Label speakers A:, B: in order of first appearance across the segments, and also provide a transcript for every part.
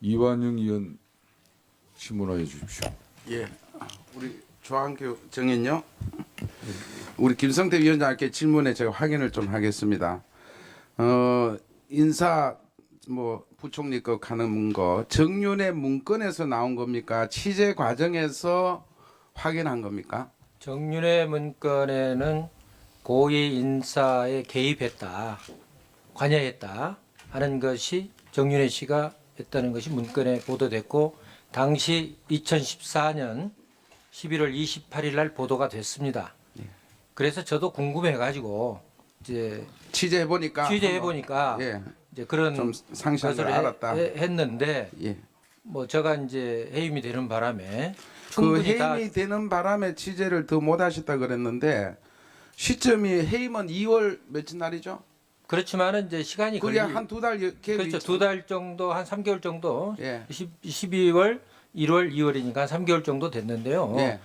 A: 이완영 의원 질문하여 주십시오.
B: 예, 우리 조한교 정인요. 우리 김성태 위원장께 질문에 제가 확인을 좀 하겠습니다. 어, 인사 뭐 부총리 거 가는 거 정윤의 문건에서 나온 겁니까? 취재 과정에서 확인한 겁니까?
C: 정윤의 문건에는 고위 인사에 개입했다, 관여했다 하는 것이 정윤회 씨가 했다는 것이 문건에 보도됐고 당시 2014년 11월 28일 날 보도가 됐습니다. 그래서 저도 궁금해 가지고 이제
B: 취재해 보니까
C: 취재해 보니까
B: 예,
C: 이제 그런
B: 좀
C: 것을
B: 알았다.
C: 해- 했는데
B: 예.
C: 뭐 제가 이제 해임이 되는 바람에
B: 그
C: 충분히 다
B: 해임이 되는 바람에 취재를 더 못하셨다 그랬는데 시점이 해임은 2월 며칠 날이죠?
C: 그렇지만은 이제 시간이
B: 그게
C: 걸리
B: 한 두달 갭이
C: 그렇죠. 두 달 정도 한 3개월 정도
B: 예.
C: 10, 12월 1월 2월이니까 한 3개월 정도 됐는데요.
B: 예.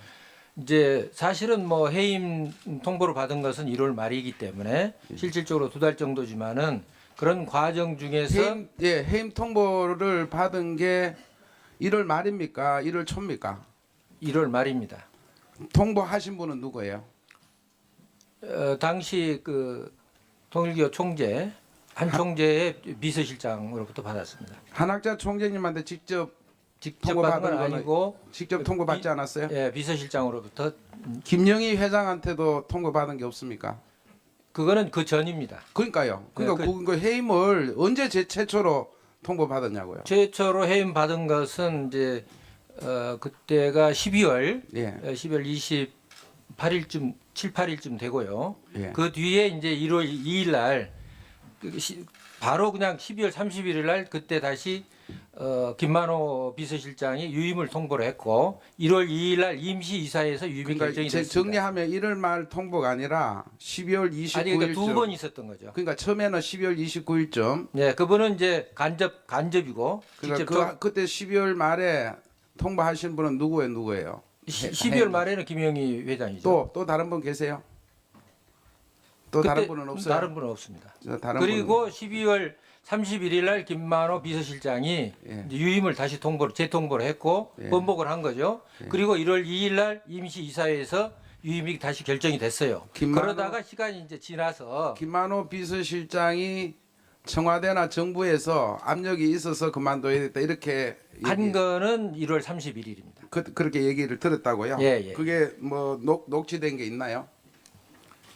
C: 이제 사실은 뭐 해임 통보를 받은 것은 1월 말이기 때문에
B: 예.
C: 실질적으로 두 달 정도지만은 그런 과정 중에서
B: 해임, 예, 해임 통보를 받은 게 1월 말입니까? 1월 초입니까?
C: 1월 말입니다.
B: 통보하신 분은 누구예요?
C: 어, 당시 그 통일교 총재 한 총재의 비서실장으로부터 받았습니다.
B: 한학자 총재님한테 직접
C: 직접
B: 통보
C: 받은
B: 받은
C: 건
B: 거는-
C: 아니고
B: 직접
C: 그
B: 통보 받지
C: 비-
B: 않았어요?
C: 예, 비서실장으로부터
B: 김영희 회장한테도 통보 받은 게 없습니까?
C: 그거는 그 전입니다.
B: 그러니까요. 그러니까
C: 네, 그-
B: 그, 그 해임을 언제 제 최초로 통보 받았냐고요?
C: 최초로 해임 받은 것은 이제 어, 그때가 12월
B: 예.
C: 어, 12월 28일쯤 7, 8일쯤 되고요.
B: 예.
C: 그 뒤에 이제 1월 2일 날그 시- 바로 그냥 12월 31일 날 그때 다시 어, 김만호 비서실장이 유임을 통보를 했고 1월 2일 날 임시 이사에서 유임이
B: 그러니까
C: 결정이
B: 제-
C: 됐습니다.
B: 정리하면 1월 말 통보가 아니라 12월 29일쯤
C: 아니 그러니까 두 번 있었던 거죠.
B: 그러니까 처음에는 12월 29일쯤
C: 네, 그분은 이제 간접 간접이고
B: 그러니까 그, 그때 12월 말에 통보하신 분은 누구예요? 누구예요?
C: 시-
B: 해-
C: 12월 말에는 김영희 회장이죠.
B: 또 또 다른 분 계세요? 또 다른 분은 없어요?
C: 다른 분은 없습니다.
B: 저 다른
C: 그리고 12월 31일 날 김만호 비서실장이
B: 예.
C: 이제 유임을 다시 통보를 재통보를 했고
B: 예.
C: 번복을 한 거죠. 그리고 1월 2일 날 임시 이사회에서 유임이 다시 결정이 됐어요.
B: 김만호-
C: 그러다가 시간이 이제 지나서
B: 김만호 비서실장이 청와대나 정부에서 압력이 있어서 그만둬야겠다 이렇게
C: 한
B: 얘기-
C: 거는 1월 31일입니다.
B: 그, 그렇게 얘기를 들었다고요?
C: 예, 예.
B: 그게 뭐 녹, 녹취된 게 있나요?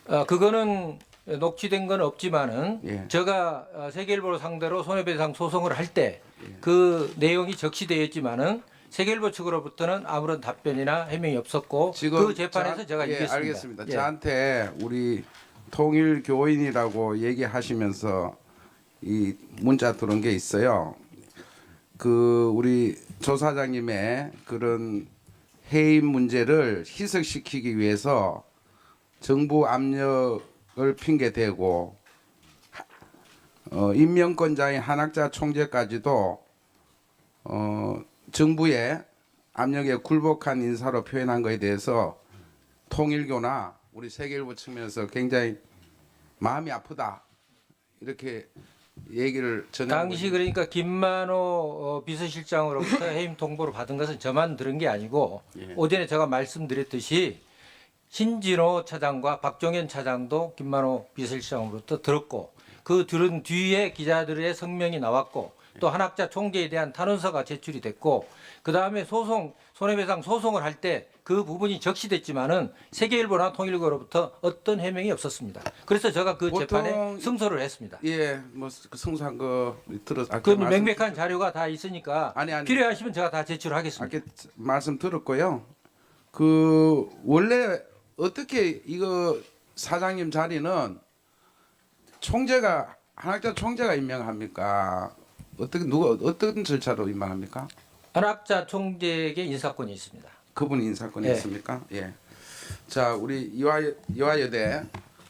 C: 어, 그거는 녹취된 건 없지만은
B: 예.
C: 제가 어, 세계일보 상대로 손해배상 소송을 할때
B: 예.
C: 그 내용이 적시되어 있지만은 세계일보 측으로부터는 아무런 답변이나 해명이 없었고 그 재판에서
B: 저-
C: 제가
B: 예,
C: 이겼습니다.
B: 알겠습니다.
C: 예.
B: 저한테 우리 통일 교인이라고 얘기하시면서 이 문자 들어온 게 있어요. 그 우리 조 사장님의 그런 해임 문제를 희석시키기 위해서 정부 압력을 핑계 대고 어, 임명권자인 한학자 총재까지도 어, 정부의 압력에 굴복한 인사로 표현한 것에 대해서 통일교나 우리 세계일보 측면에서 굉장히 마음이 아프다. 이렇게 얘기를 전해
C: 당시 그러니까 김만호 어, 비서실장으로부터 해임 통보를 받은 것은 저만 들은 게 아니고
B: 예.
C: 오전에 제가 말씀드렸듯이 신진호 차장과 박종현 차장도 김만호 비서실장으로부터 들었고 그 들은 뒤에 기자들의 성명이 나왔고 또 한 학자 총재에 대한 탄원서가 제출이 됐고 그 다음에 소송 손해배상 소송을 할 때 그 부분이 적시됐지만은 세계일보나 통일교로부터 어떤 해명이 없었습니다. 그래서 제가 그
B: 보통
C: 재판에 승소를 했습니다.
B: 예, 뭐 성수한 거 들어 아,
C: 그
B: 말씀-
C: 명백한 자료가 다 있으니까
B: 아니, 아니.
C: 필요하시면 제가 다 제출하겠습니다.
B: 아까 말씀 들었고요. 그 원래 어떻게 이거 사장님 자리는 총재가 한학자 총재가 임명합니까? 어떻게 누가 어떤 절차로 임명합니까?
C: 한학자 총재에게 인사권이 있습니다.
B: 그분 인사권이
C: 예.
B: 있습니까? 예. 자, 우리 이화 이화여대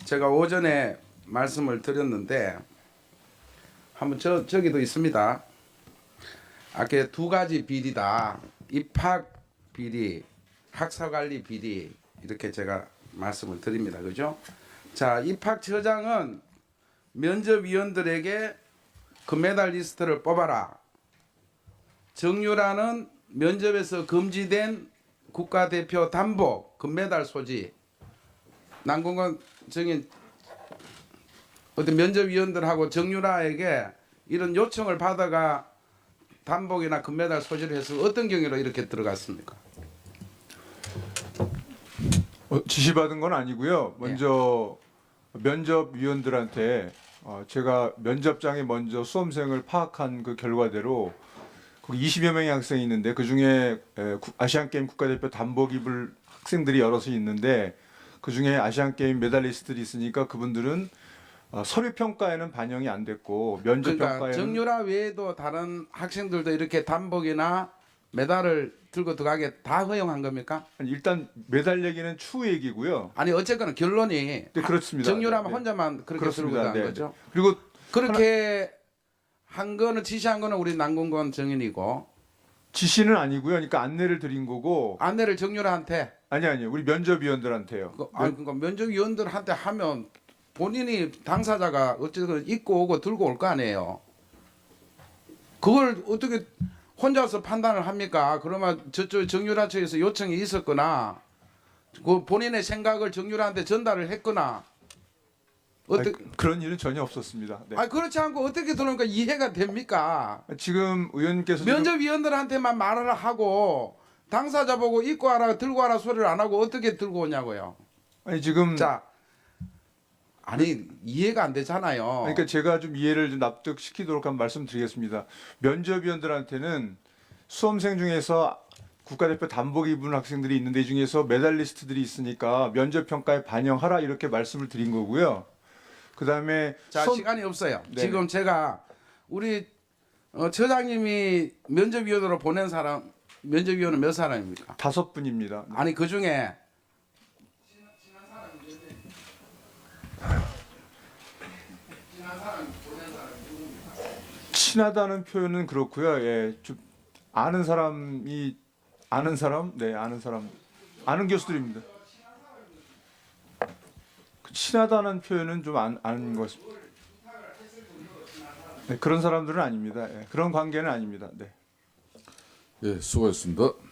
B: 제가 오전에 말씀을 드렸는데 한번 저 저기도 있습니다. 아까 두 가지 비리다. 입학 비리, 학사 관리 비리 이렇게 제가 말씀을 드립니다. 그죠? 자, 입학 처장은 면접위원들에게 금메달 리스트를 뽑아라. 정유라는 면접에서 금지된 국가대표 단복 금메달 소지 정인 어떤 면접위원들하고 정유라에게 이런 요청을 받아가 단복이나 금메달 소지를 해서 어떤 경위로 이렇게 들어갔습니까?
D: 어, 지시받은 건 아니고요. 먼저 면접위원들한테 어, 제가 면접장에 먼저 수험생을 파악한 그 결과대로 거기 20여 명의 학생이 있는데 그 중에 아시안 게임 국가대표 단복 입을 학생들이 여럿이 있는데 그 중에 아시안 게임 메달리스트들이 있으니까 그분들은 어, 서류 평가에는 반영이 안 됐고 면접
B: 그러니까
D: 평가에는
B: 정유라 외에도 다른 학생들도 이렇게 단복이나 메달을 들고 들어가게 다 허용한 겁니까?
D: 아니, 일단 메달 얘기는 추후 얘기고요.
B: 아니 어쨌거나 결론이
D: 네, 그렇습니다.
B: 정유라만
D: 네, 네.
B: 혼자만 그렇게
D: 그렇습니다.
B: 들고 간
D: 네,
B: 거죠.
D: 그리고
B: 그렇게 한 거는 지시한 거는 우리 남궁건 정인이고
D: 지시는 아니고요. 그러니까 안내를 드린 거고
B: 안내를 정유라한테
D: 아니 아니요. 우리 면접위원들한테요.
B: 그, 아니 그러니까 면접위원들한테 하면 본인이 당사자가 어쨌든 입고 오고 들고 올 거 아니에요. 그걸 어떻게 혼자서 판단을 합니까? 그러면 저쪽 정유라 측에서 요청이 있었거나 그 본인의 생각을 정유라한테 전달을 했거나 어떻게
D: 그런 일은 전혀 없었습니다. 네.
B: 아니 그렇지 않고 어떻게 들어오니까 이해가 됩니까?
D: 지금 의원님께서 지금
B: 면접위원들한테만 말을 하고 당사자 보고 입고 와라 들고 와라 소리를 안 하고 어떻게 들고 오냐고요.
D: 아니 지금
B: 자 아니 이해가 안 되잖아요.
D: 그러니까 제가 좀 이해를 좀 납득시키도록 한 말씀드리겠습니다. 면접위원들한테는 수험생 중에서 국가대표 단복 입은 학생들이 있는데 이 중에서 메달리스트들이 있으니까 면접 평가에 반영하라 이렇게 말씀을 드린 거고요. 그다음에
B: 자
D: 수험-
B: 시간이 없어요.
D: 네네.
B: 지금 제가 우리 어, 처장님이 면접위원으로 보낸 사람 면접위원은 몇 사람입니까?
D: 다섯 분입니다.
B: 아니 그 중에
D: 친하다는 표현은 그렇고요. 예, 좀 아는 사람이 아는 사람, 네, 아는 사람, 아는 교수들입니다. 그 친하다는 표현은 좀 안, 아는 것. 네, 그런 사람들은 아닙니다. 예, 그런 관계는 아닙니다. 네.
A: 예, 수고했습니다.